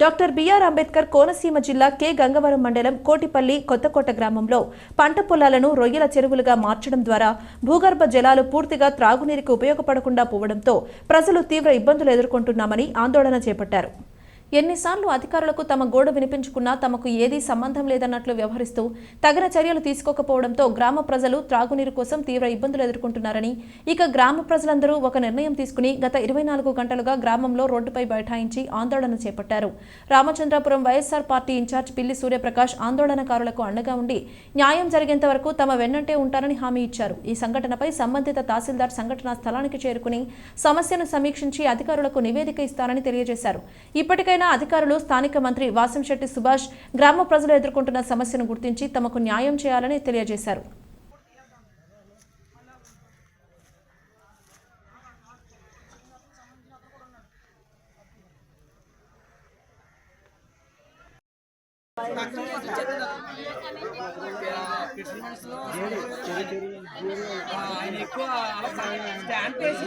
Doctor BR Ambedkar Konaseema జిల్లా K. Gangavaram మండలం కోటిపల్లి కొత్తకోట గ్రామంలో పంట పొలాలను రొయ్యల చెరువులుగా మార్చడం ద్వారా భూగర్భ జలాలు పూర్తిగా త్రాగునీరుకు ఉపయోగపడకుండా పోవడంతో ప్రజలు తీవ్ర ఇబ్బందులు ఎదుర్కొంటున్నామని ఆందోళన చేపట్టారు. ఎన్నిసార్లు అధికారులకు తమ గోడు వినిపించుకున్నా తమకు ఏదీ సంబంధం లేదన్నట్లు వ్యవహరిస్తూ తగిన చర్యలు తీసుకోకపోవడంతో గ్రామ ప్రజలు త్రాగునీరు కోసం తీవ్ర ఇబ్బందులు ఎదుర్కొంటున్నారని ఇక గ్రామ ప్రజలందరూ ఒక నిర్ణయం తీసుకుని గత ఇరవై నాలుగు గంటలుగా గ్రామంలో రోడ్డుపై బైఠాయించి ఆందోళన చేపట్టారు. రామచంద్రాపురం వైఎస్సార్ పార్టీ ఇన్ఛార్జ్ పిల్లి సూర్యప్రకాష్ ఆందోళనకారులకు అండగా ఉండి న్యాయం జరిగేంత వరకు తమ వెన్నంటే ఉంటారని హామీ ఇచ్చారు. ఈ సంఘటనపై సంబంధిత తహసీల్దార్ సంఘటనా స్థలానికి చేరుకుని సమస్యను సమీక్షించి అధికారులకు నివేదిక ఇస్తారని తెలియజేశారు. ఇప్పటికైనా అధికారులు స్థానిక మంత్రి వాసంశెట్టి సుభాష్ గ్రామ ప్రజలు ఎదుర్కొంటున్న సమస్యను గుర్తించి తమకు న్యాయం చేయాలని తెలియజేశారు. ఆయన ఎక్కువ స్టాంప్ వేసి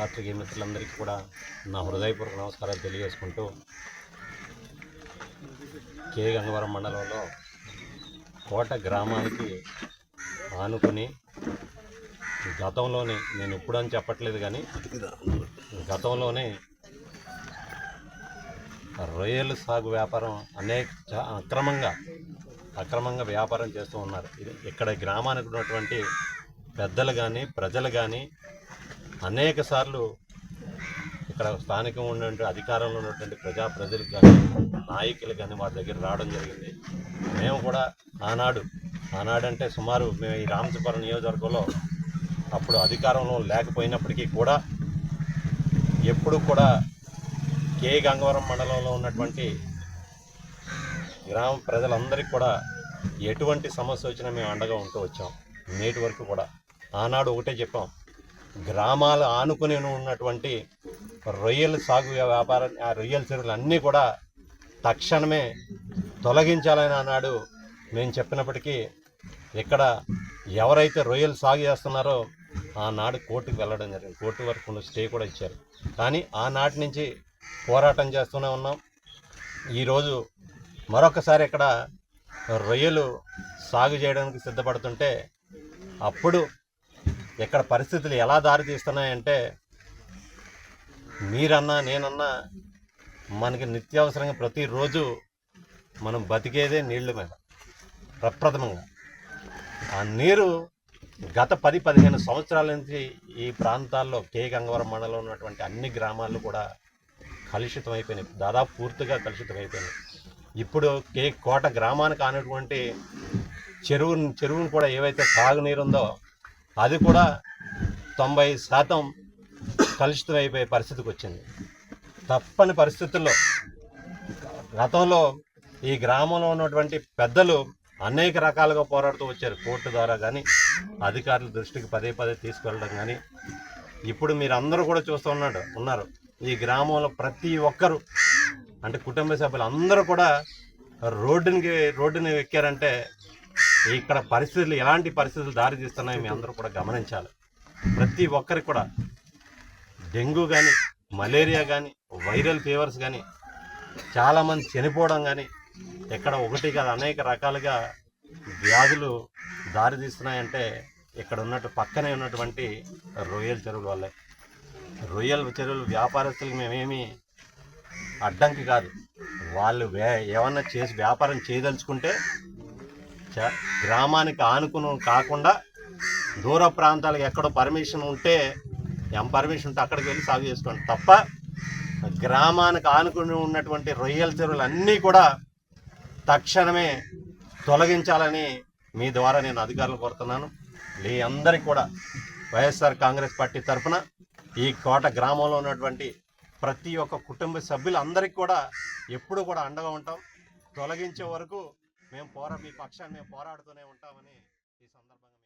పాత్రికేయ మిత్రులందరికీ కూడా నా హృదయపూర్వక నమస్కారాలు తెలియజేసుకుంటూ కే. గంగవరం మండలంలో కోట గ్రామానికి ఆనుకుని గతంలోనే నేను ఇప్పుడు అని చెప్పట్లేదు కానీ గతంలోనే రొయ్యల సాగు వ్యాపారం అనేక చా- అక్రమంగా అక్రమంగా వ్యాపారం చేస్తూ ఉన్నారు. ఇది ఇక్కడ గ్రామానికి ఉన్నటువంటి పెద్దలు కానీ ప్రజలు కానీ అనేక సార్లు ఇక్కడ స్థానికంగా ఉన్నటువంటి అధికారంలో ఉన్నటువంటి ప్రజా ప్రజలు కానీ నాయకులు కానీ వారి దగ్గర రావడం జరిగింది. మేము కూడా ఆనాడు ఆనాడంటే సుమారు మేము ఈ రామచపురం నియోజకవర్గంలో అప్పుడు అధికారంలో లేకపోయినప్పటికీ కూడా ఎప్పుడు కూడా కే. గంగవరం మండలంలో ఉన్నటువంటి గ్రామ ప్రజలందరికీ కూడా ఎటువంటి సమస్య వచ్చినా మేము అండగా ఉంటూ వచ్చాం. నేటి వరకు కూడా. ఆనాడు ఒకటే చెప్పాం. గ్రామాలు ఆనుకుని ఉన్నటువంటి రొయ్యల సాగు వ్యాపారం ఆ రొయ్యల చెరువులు అన్నీ కూడా తక్షణమే తొలగించాలని ఆనాడు మేము చెప్పినప్పటికీ ఇక్కడ ఎవరైతే రొయ్యలు సాగు చేస్తున్నారో ఆనాడు కోర్టుకు వెళ్ళడం జరిగింది. కోర్టు వరకు స్టే కూడా ఇచ్చారు. కానీ ఆనాటి నుంచి పోరాటం చేస్తూనే ఉన్నాం. ఈరోజు మరొకసారి ఇక్కడ రొయ్యలు సాగు చేయడానికి సిద్ధపడుతుంటే అప్పుడు ఇక్కడ పరిస్థితులు ఎలా దారితీస్తున్నాయంటే మీరన్నా నేనన్నా మనకి నిత్యావసరంగా ప్రతిరోజు మనం బతికేదే నీళ్ళ మీద ప్రప్రథమంగా. ఆ నీరు గత పది పదిహేను సంవత్సరాల నుంచి ఈ ప్రాంతాల్లో కే. గంగవరం మండలంలో ఉన్నటువంటి అన్ని గ్రామాలు కూడా కలుషితం అయిపోయినాయి. దాదాపు పూర్తిగా కలుషితం అయిపోయినాయి. ఇప్పుడు కే. కోట గ్రామానికి ఆనటువంటి చెరువు చెరువును కూడా ఏవైతే సాగునీరు ఉందో అది కూడా తొంభై శాతం కలుషితం అయిపోయే పరిస్థితికి వచ్చింది. తప్పని పరిస్థితుల్లో గతంలో ఈ గ్రామంలో ఉన్నటువంటి పెద్దలు అనేక రకాలుగా పోరాడుతూ వచ్చారు. కోర్టు ద్వారా కానీ అధికారుల దృష్టికి పదే పదే తీసుకెళ్ళడం కానీ ఇప్పుడు మీరు అందరూ కూడా చూస్తూ ఉన్నాడు ఉన్నారు. ఈ గ్రామంలో ప్రతి ఒక్కరు అంటే కుటుంబ సభ్యులు అందరూ కూడా రోడ్డునికి రోడ్డుని ఎక్కారంటే ఇక్కడ పరిస్థితులు ఎలాంటి పరిస్థితులు దారి తీస్తున్నాయో మీ అందరూ కూడా గమనించాలి. ప్రతి ఒక్కరికి కూడా డెంగ్యూ కానీ మలేరియా కానీ వైరల్ ఫీవర్స్ కానీ చాలామంది చనిపోవడం కానీ ఇక్కడ ఒకటి కాదు అనేక రకాలుగా వ్యాధులు దారి తీస్తున్నాయంటే ఇక్కడ ఉన్నట్టు పక్కనే ఉన్నటువంటి రొయ్యల చెరువుల వల్లే. రొయ్యల చెరువులు వ్యాపారస్తులకు మేమేమి అడ్డంకి కాదు. వాళ్ళు వే ఏమన్నా చేసి వ్యాపారం చేయదలుచుకుంటే గ్రామానికి ఆనుకుని కాకుండా దూర ప్రాంతాలకు ఎక్కడో పర్మిషన్ ఉంటే ఎం పర్మిషన్ ఉంటే అక్కడికి వెళ్ళి సాగు చేసుకోండి. తప్ప గ్రామానికి ఆనుకుని ఉన్నటువంటి రొయ్యల చెరువులు అన్నీ కూడా తక్షణమే తొలగించాలని మీ ద్వారా నేను అధికారులు కోరుతున్నాను. మీ అందరికీ కూడా వైఎస్ఆర్ కాంగ్రెస్ పార్టీ తరఫున ఈ కోట గ్రామంలో ఉన్నటువంటి ప్రతి ఒక్క కుటుంబ సభ్యులందరికీ కూడా ఎప్పుడు కూడా అండగా ఉంటాం. తొలగించే వరకు మేము పోరా మీ పక్షాన్ని మేము పోరాడుతూనే ఉంటామని ఈ సందర్భంగా